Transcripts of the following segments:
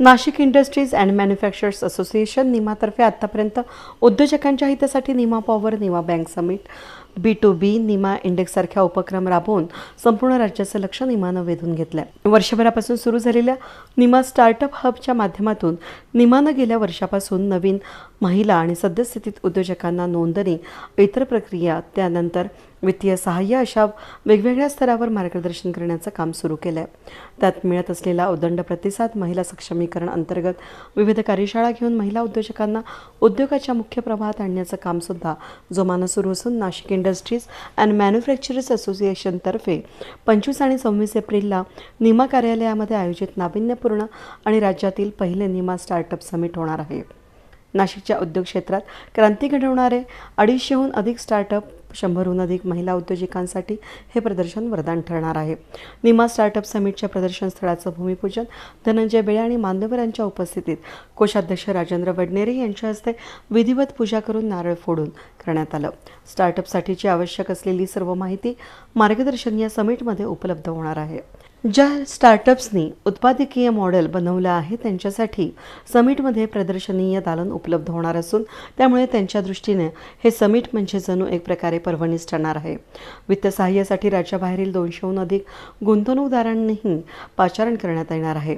Nashik industries and manufacturers association निमातर्फे आतापर्यंत उद्योजकांच्या हितासाठी NIMA power NIMA bank summit B to B NIMA इंडेक्ससारख्या उपक्रम राबवून संपूर्ण राज्याचं लक्ष निमानं वेधून घेतलंय. वर्षभरापासून सुरू झालेल्या निमा स्टार्टअप हबच्या माध्यमातून निमानं गेल्या वर्षापासून नवीन महिला आणि सद्यस्थितीत उद्योजकांना नोंदणी इतर प्रक्रिया त्यानंतर वित्तीय सहाय्य अशा वेगवेगळ्या स्तरावर मार्गदर्शन करण्याचं काम सुरू केलं आहे त्यात मिळत असलेला उदंड प्रतिसाद महिला सक्षमीकरण अंतर्गत विविध कार्यशाळा घेऊन महिला उद्योजकांना उद्योगाच्या मुख्य प्रवाहात आणण्याचं कामसुद्धा जोमानं सुरू असून नाशिक इंडस्ट्रीज अँड मॅन्युफॅक्चरर्स असोसिएशनतर्फे पंचवीस आणि सव्वीस एप्रिलला निमा कार्यालयामध्ये आयोजित नाविन्यपूर्ण आणि राज्यातील पहिले निमा स्टार्टअप समिट होणार आहे. नाशिकच्या उद्योग क्षेत्रात क्रांती घडवणारे अडीचशेहून अधिक स्टार्टअप शंभरहून अधिक महिला उद्योजकांसाठी हे प्रदर्शन वरदान ठरणार आहे. निमा स्टार्टअप समिटच्या प्रदर्शन स्थळाचं भूमिपूजन धनंजय बेळे आणि मान्यवरांच्या उपस्थितीत कोषाध्यक्ष राजेंद्र वडनेरे यांच्या हस्ते विधिवत पूजा करून नारळ फोडून करण्यात आलं. स्टार्टअपसाठीची आवश्यक असलेली सर्व माहिती मार्गदर्शन या समिटमध्ये उपलब्ध होणार आहे. ज्या स्टार्टअप्सनी उत्पादकीय मॉडेल बनवलं आहे त्यांच्यासाठी समिटमध्ये प्रदर्शनीय दालन उपलब्ध होणार असून त्यामुळे त्यांच्या दृष्टीने हे समिट म्हणजे जणू एक प्रकारे पर्वणीस ठरणार आहे. वित्त सहाय्यासाठी राज्याबाहेरील दोनशेहून अधिक गुंतवणूकदारांनीही पाचारण करण्यात येणार आहे.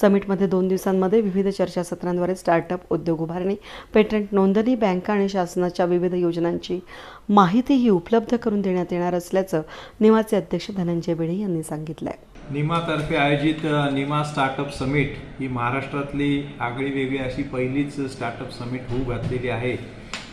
समिटमध्ये दोन दिवसांमध्ये विविध चर्चासत्रांद्वारे स्टार्टअप उद्योग उभारणी पेटंट नोंदणी बँका आणि शासनाच्या विविध योजनांची माहितीही उपलब्ध करून देण्यात येणार असल्याचं निवाचे अध्यक्ष धनंजय बेळे यांनी सांगितलं आहे निमातर्फे आयोजित निमा स्टार्टअप समिट ही महाराष्ट्रातली आगळी वेगळी अशी पहिलीच स्टार्टअप समिट होऊ घातलेली आहे.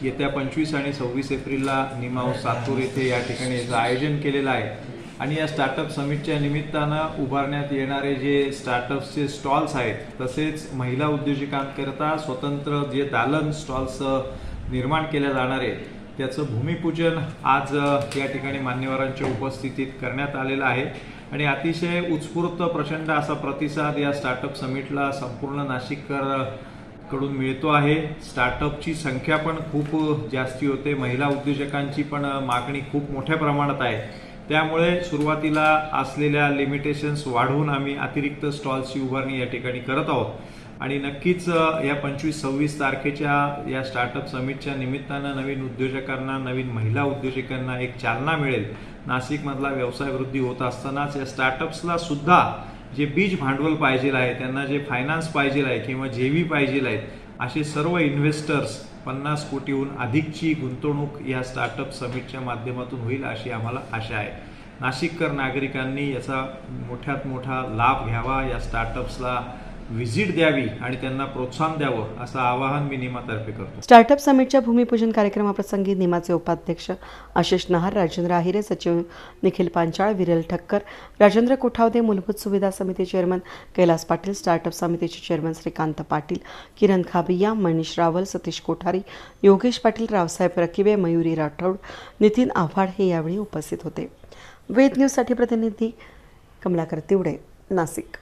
येत्या पंचवीस आणि सव्वीस एप्रिलला निमा सातूर येथे या ठिकाणी याचं आयोजन केलेलं आहे. आणि या स्टार्टअप समिटच्या निमित्तानं उभारण्यात येणारे जे स्टार्टअप्सचे स्टॉल्स आहेत तसेच महिला उद्योजकांकरता स्वतंत्र जे दालन स्टॉल्स निर्माण केल्या जाणार आहेत त्याचं भूमिपूजन आज या ठिकाणी मान्यवरांच्या उपस्थितीत करण्यात आलेलं आहे. आणि अतिशय उत्स्फूर्त प्रचंड असा प्रतिसाद या स्टार्टअप समिटला संपूर्ण नाशिककरकडून मिळतो आहे. स्टार्टअपची संख्या पण खूप जास्ती होते. महिला उद्योजकांची पण मागणी खूप मोठ्या प्रमाणात आहे. त्यामुळे सुरुवातीला असलेल्या लिमिटेशन्स वाढवून आम्ही अतिरिक्त स्टॉल्सची उभारणी या ठिकाणी करत आहोत. आणि नक्कीच या पंचवीस सव्वीस तारखेच्या या स्टार्टअप समिटच्या निमित्तानं नवीन उद्योजकांना नवीन महिला उद्योजकांना एक चालना मिळेल. नाशिकमधला व्यवसाय वृद्धी होत असतानाच या स्टार्टअप्सला सुद्धा जे बीज भांडवल पाहिजे आहे त्यांना जे फायनान्स पाहिजे आहे किंवा जे व्ही पाहिजे आहेत असे सर्व इन्व्हेस्टर्स पन्नास कोटीहून अधिकची गुंतवणूक या स्टार्टअप समिटच्या माध्यमातून होईल अशी आम्हाला आशा आहे. नाशिककर नागरिकांनी याचा मोठ्यात मोठा लाभ घ्यावा या स्टार्टअप्सला व्हिजिट द्यावी आणि त्यांना प्रोत्साहन द्यावं असं आवाहन मी निमातर्फे करतो. स्टार्टअप समिटच्या भूमिपूजन कार्यक्रमाप्रसंगी निमाचे उपाध्यक्ष आशिष नहार राजेंद्र आहिरे सचिव निखिल पांचाळ विरल ठक्कर राजेंद्र कोठावदे मूलभूत सुविधा समिती चेअरमन कैलास पाटील स्टार्टअप समितीचे चेअरमन श्रीकांत पाटील किरण खाबिया मनीष रावल सतीश कोठारी योगेश पाटील रावसाहेब रकिबे मयुरी राठौड नितीन आव्हाड हे यावेळी उपस्थित होते. वेद न्यूजसाठी प्रतिनिधी कमलाकर तिवडे नाशिक